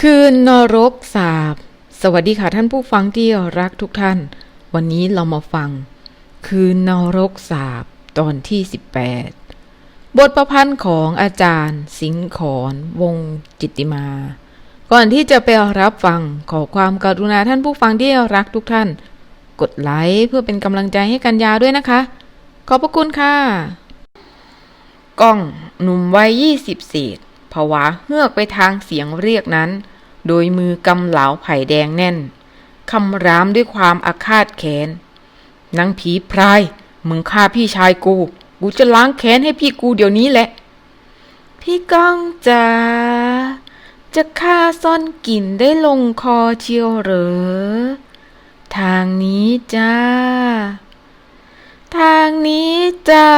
คืนนรกสาบ สวัสดีค่ะท่านผู้ฟังที่รักทุกท่าน วันนี้เรามาฟัง คืนนรกสาบตอนที่ 18 บทประพันธ์ของอาจารย์ สิงห์ขอนวงจิตติมา ก่อนที่จะไปรับฟังขอความกรุณาท่านผู้ฟังที่รักทุกท่าน กดไลค์เพื่อเป็นกำลังใจให้กันยาด้วยนะคะ ขอบพระคุณค่ะ กล้องหนุ่มวัยยี่สิบเศษ ผวาเฮือกไปทางเสียงเรียกนั้น โดยมือกำเหลาไผ่แดงแน่น คำรามด้วยความอาฆาตแค้นนางผีพราย มึงฆ่าพี่ชายกู กูจะล้างแค้นให้พี่กูเดี๋ยวนี้แหละ พี่ก้องจ๋าจะฆ่าซ่อนกลิ่นได้ลงคอเชียวเหรอ ทางนี้จ้า ทางนี้จ้า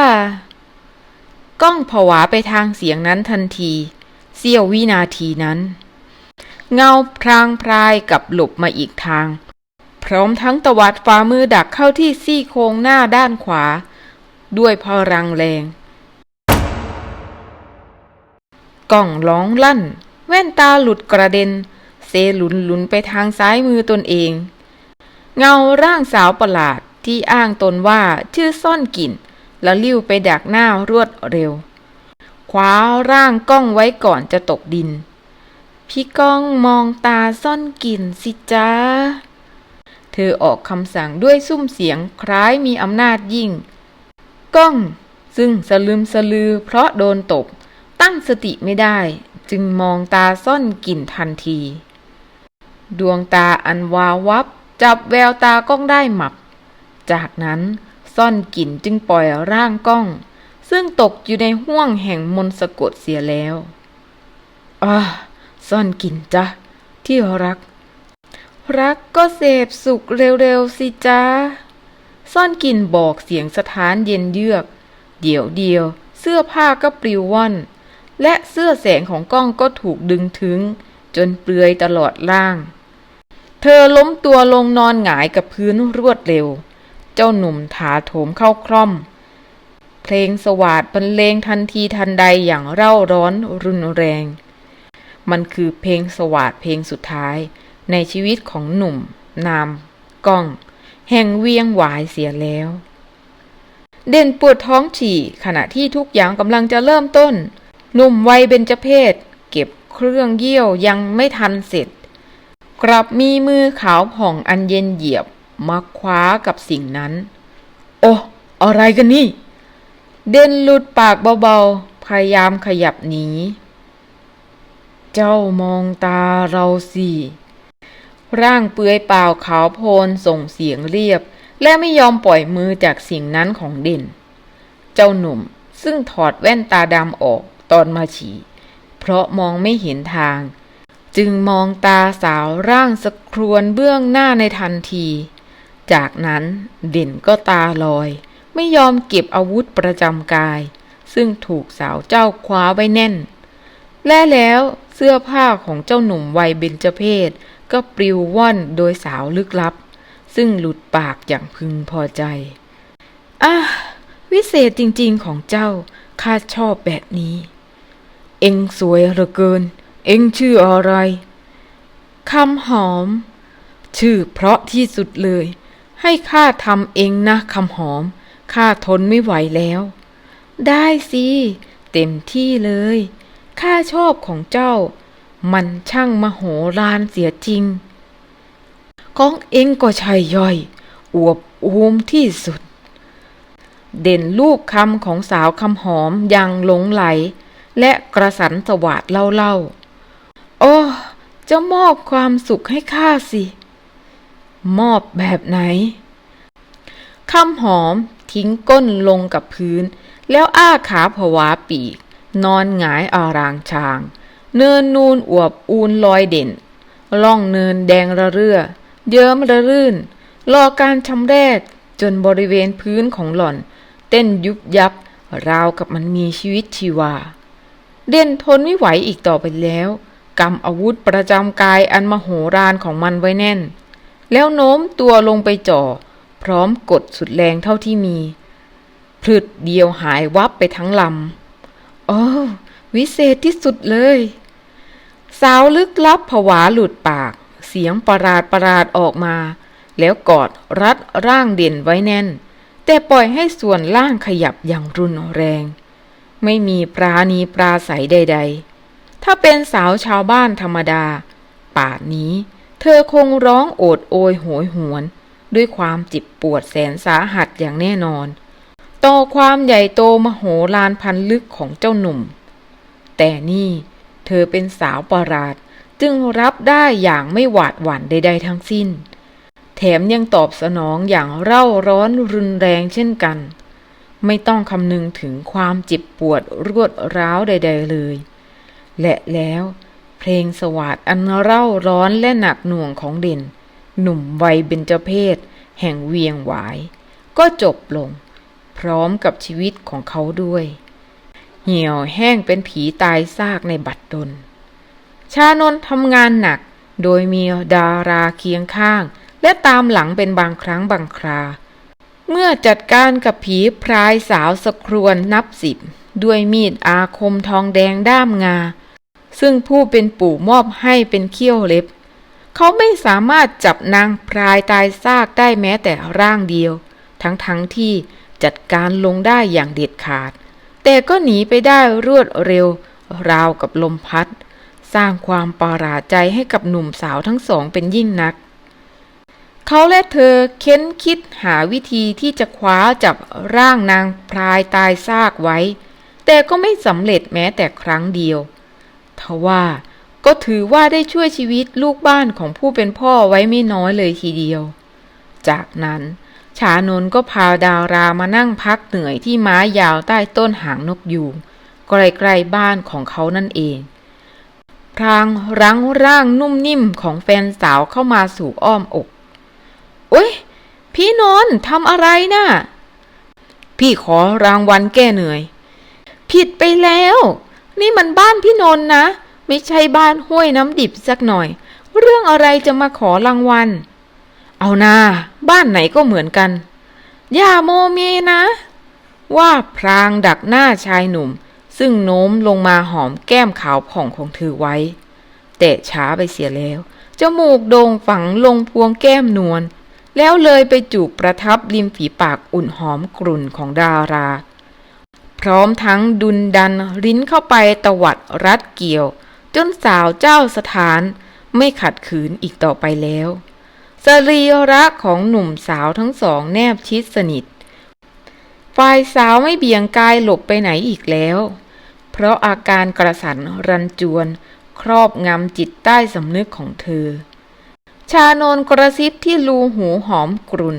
ก้องผวาไปทางเสียงนั้นทันที เสี้ยววินาทีนั้น เงาพรางพรายกับหลบมาอีกทาง พร้อมทั้งตวัดฝ่ามือดักเข้าที่ซี่โครงหน้าด้านขวา ด้วยพลังแรงก้องร้องลั่น แว่นตาหลุดกระเด็น เซหลุนหลุนไปทางซ้ายมือตนเอง เงาร่างสาวประหลาดที่อ้างตนว่าชื่อซ่อนกลิ่น แล้วลิ้วไปดักหน้ารวดเร็ว คว้าร่างก้องไว้ก่อนจะตกดิน พี่ก้องมองตาซ่อนกลิ่นสิจ้า เธอออกคำสั่งด้วยซุ้มเสียงคล้ายมีอำนาจยิ่ง ก้อง ซึ่งสลืมสลือเพราะโดนตบ ตั้งสติไม่ได้จึงมองตาซ่อนกลิ่นทันที ดวงตาอันวาววับ จับแววตาก้องได้หมับ จากนั้นซ่อนกลิ่นจึงปล่อยร่างก้อง ซึ่งตกอยู่ในห้วงแห่งมนสะกดเสียแล้วอ่าซ่อนกลิ่นจ้ะที่รัก รักก็เสพสุขเร็วๆสิจ้าซ่อนกลิ่นบอกเสียงสถานเย็นเยือก เดี๋ยวเดียว เสื้อผ้าก็ปลิวว่อน และเสื้อแสงของกล้องก็ถูกดึงถึง จนเปลือยตลอดร่าง เธอล้มตัวลงนอนหงายกับพื้นรวดเร็ว เจ้าหนุ่มถาโถมเข้าคร่อม เพลงสวาดบรรเลงทันทีทันใดอย่างเร่าร้อนรุนแรง มันคือเพลงสวาดเพลงสุดท้าย ในชีวิตของหนุ่ม นามก้อง แห่งเวียงหวายเสียแล้ว เด่นปวดท้องฉี่ขณะที่ทุกอย่างกำลังจะเริ่มต้น หนุ่มวัยเบญจเพศ เก็บเครื่องเยี่ยวยังไม่ทันเสร็จ กลับมีมือขาวผ่องอันเย็นเหยียบมาคว้ากับสิ่งนั้น โอ้อะไรกันนี่ เด่นหลุดปากเบาๆ พยายามขยับหนี เจ้ามองตาเราสิ ร่างเปือยเปล่าขาวโพลนส่งเสียงเรียบ และไม่ยอมปล่อยมือจากสิ่งนั้นของเด่น เจ้าหนุ่มซึ่งถอดแว่นตาดำออกตอนมาฉี่ เพราะมองไม่เห็นทาง จึงมองตาสาวร่างสะครวนเบื้องหน้าในทันที จากนั้นเด่นก็ตาลอย ไม่ยอมเก็บอาวุธประจำกาย ซึ่งถูกสาวเจ้าคว้าไว้แน่น และแล้วเสื้อผ้าของเจ้าหนุ่มวัยเบญจเพศก็ปลิวว่อนโดยสาวลึกลับ ซึ่งหลุดปากอย่างพึงพอใจอะวิเศษจริงๆของเจ้าข้าชอบแบบนี้ เอ็งสวยเหลือเกิน เอ็งชื่ออะไรคำหอม ชื่อเพราะที่สุดเลย ให้ข้าทำเองนะคำหอม ข้าทนไม่ไหวแล้ว ได้สิ เต็มที่เลย ข้าชอบของเจ้า มันช่างมโหฬารเสียจริง ของเองก็ใช่ย่อย อวบอูมที่สุด เด่นลูกคำของสาวคำหอมย่างหลงไหล และกระสันสวาดเล่าเล่าๆโอ้จะมอบความสุขให้ข้าสิ มอบแบบไหนคำหอม ทิ้งก้นลงกับพื้น แล้วอ้าขาผวาปีก นอนหงายอารางชาง เนินนูนอวบอูนลอยเด่น ล่องเนินแดงระเรื่อ เยิ้มระรื่น รอการชำแรกจนบริเวณพื้นของหล่อน เต้นยุบยับ ราวกับมันมีชีวิตชีวา เด่นทนไม่ไหวอีกต่อไปแล้วกำอาวุธประจำกายอันมโหฬารของมันไว้แน่น แล้วโน้มตัวลงไปจ่อ ร้อมกดสุดแรงเท่าที่มีพลึดเดียวหายวับไปทั้งลำโอ้วิเศษที่สุดเลย สาวลึกลับผวาหลุดปาก เสียงประหลาดประหลาดออกมา แล้วกอดรัดร่างเด่นไว้แน่น แต่ปล่อยให้ส่วนล่างขยับอย่างรุนแรง ไม่มีปราณีปราศัยใด ๆ ถ้าเป็นสาวชาวบ้านธรรมดา ป่านนี้ เธอคงร้องโอดโอยโหยหวน ด้วยความจิบปวดแสนสาหัสอย่างแน่นอน ต่อความใหญ่โตมโหฬารพันลึกของเจ้าหนุ่ม แต่นี่เธอเป็นสาวประหลาดจึงรับได้อย่างไม่หวาดหวั่นใด ๆ ทั้งสิ้น แถมยังตอบสนองอย่างเร่าร้อนรุนแรงเช่นกัน ไม่ต้องคำนึงถึงความเจ็บปวดรวดร้าวใด ๆ เลย และแล้วเพลงสวาดอันเร่าร้อนและหนักหน่วงของเด่น หนุ่มวัยเบญจเพศแห่งเวียงหวาย ก็จบลง พร้อมกับชีวิตของเขาด้วย เหี่ยวแห้งเป็นผีตายซากในบัดดล ชานนทำงานหนักโดยมีดาราเคียงข้าง และตามหลังเป็นบางครั้งบางครา เมื่อจัดการกับผีพรายสาวสครวนนับสิบ ด้วยมีดอาคมทองแดงด้ามงา ซึ่งผู้เป็นปู่มอบให้เป็นเขี้ยวเล็บ เขาไม่สามารถจับนางพรายตายซากได้แม้แต่ร่างเดียว ทั้งๆทที่จัดการลงได้อย่างเด็ดขาด แต่ก็หนีไปได้รวดเร็ว ราวกับลมพัด สร้างความประหลาดใจให้กับหนุ่มสาวทั้งสองเป็นยิ่งนัก เขาและเธอเค้นคิดหาวิธีที่จะคว้าจับร่างนางพรายตายซากไว้ แต่ก็ไม่สำเร็จแม้แต่ครั้งเดียวทว่า ก็ถือว่าได้ช่วยชีวิตลูกบ้านของผู้เป็นพ่อไว้ไม่น้อยเลยทีเดียว จากนั้น ชานนก็พาดารามานั่งพักเหนื่อยที่ม้ายาวใต้ต้นหางนกยูงใกล้ๆบ้านของเขานั่นเอง พรางรั้งร่างนุ่มนิ่มของแฟนสาวเข้ามาสู่อ้อมอก โอ๊ยพี่นนท์ทำอะไรนะ่ะ พี่ขอรางวัลแก้เหนื่อย ผิดไปแล้ว นี่มันบ้านพี่นนท์นะ ไม่ใช่บ้านห้วยน้ำดิบสักหน่อย เรื่องอะไรจะมาขอรางวัล เอานาบ้านไหนก็เหมือนกัน อย่าโมเมนะ ว่าพรางดักหน้าชายหนุ่ม ซึ่งโน้มลงมาหอมแก้มขาวผ่องของเธอไว้ แต่ช้าไปเสียแล้ว จมูกโด่งฝังลงพวงแก้มนวล แล้วเลยไปจูบประทับริมฝีปากอุ่นหอมกรุ่นของดาราพร้อมทั้งดุนดันริ้นเข้าไปตวัดรัดเกี่ยว จนสาวเจ้าสถานไม่ขัดขืนอีกต่อไปแล้ว สรีระของหนุ่มสาวทั้งสองแนบชิดสนิท ฝ่ายสาวไม่เบี่ยงกายหลบไปไหนอีกแล้ว เพราะอาการกระสันรันจวน ครอบงำจิตใต้สำนึกของเธอ ชานนกระซิบที่รูหูหอมกรุ่น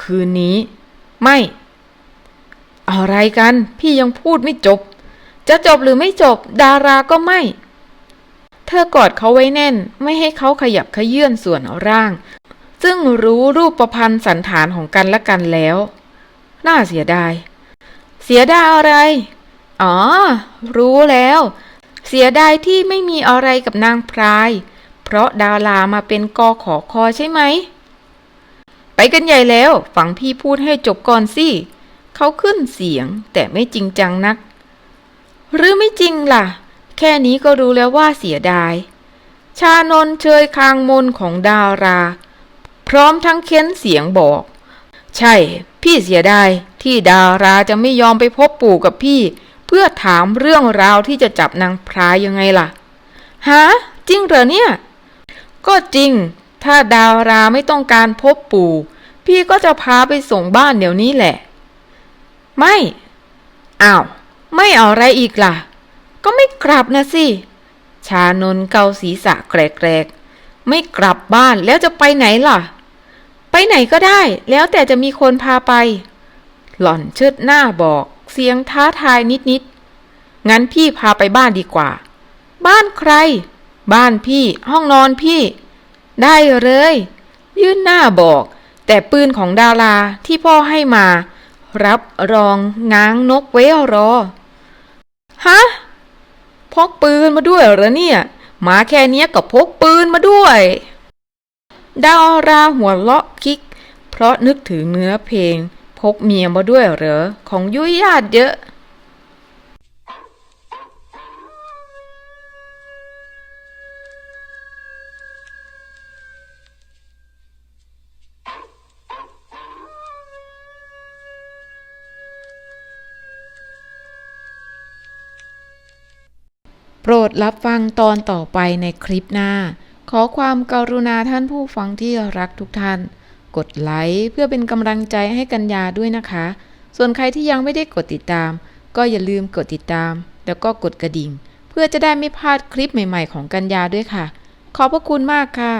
คืนนี้ ไม่ อะไรกัน พี่ยังพูดไม่จบ จะจบหรือไม่จบ ดาราก็ไม่ เธอกอดเขาไว้แน่นไม่ให้เขาขยับขยื่นส่วนร่าง ซึ่งรู้รูปประพันธ์สันฐานของกันและกันแล้ว น่าเสียดาย เสียดายอะไร อ๋อ รู้แล้ว เสียดายที่ไม่มีอะไรกับนางพราย เพราะดารามาเป็นกอขอคอใช่ไหม ไปกันใหญ่แล้วฟังพี่พูดให้จบก่อนสิเขาขึ้นเสียงแต่ไม่จริงจังนัก หรือไม่จริงล่ะ แค่นี้ก็รู้แล้วว่าเสียดาย ชานนเชยคางมนของดารา พร้อมทั้งเค้นเสียงบอก ใช่ พี่เสียดายที่ดาราจะไม่ยอมไปพบปู่กับพี่ เพื่อถามเรื่องราวที่จะจับนางพรายยังไงล่ะฮะจริงเหรอเนี่ย ก็จริง ถ้าดาราไม่ต้องการพบปู่ พี่ก็จะพาไปส่งบ้านเดี๋ยวนี้แหละ ไม่ อ้าว ไม่เอาอะไรอีกล่ะ กลับนะสิ ชานนเกาศีรษะแกรกๆ ไม่กลับบ้านแล้วจะไปไหนล่ะ ไปไหนก็ได้ แล้วแต่จะมีคนพาไป หล่อนเชิดหน้าบอกเสียงท้าทายนิดๆ งั้นพี่พาไปบ้านดีกว่า บ้านใคร บ้านพี่ห้องนอนพี่ ได้เลย ยื่นหน้าบอก แต่ปืนของดาราที่พ่อให้มา รับรองง้างนกไว้รอ ฮะ พกปืนมาด้วยเหรอเนี่ย มาแค่เนี้ยก็พกปืนมาด้วย ดาราหัวเลาะคิก เพราะนึกถึงเนื้อเพลง พกเมียมาด้วยเหรอ ของยุ้ยญาติเยอะ โปรดรับฟังตอนต่อไปในคลิปหน้า ขอความกรุณาท่านผู้ฟังที่รักทุกท่าน กดไลค์เพื่อเป็นกำลังใจให้กัญญาด้วยนะคะ ส่วนใครที่ยังไม่ได้กดติดตาม ก็อย่าลืมกดติดตาม แล้วก็กดกระดิ่ง เพื่อจะได้ไม่พลาดคลิปใหม่ ๆ ของกัญญาด้วยค่ะ ขอบพระคุณมากค่ะ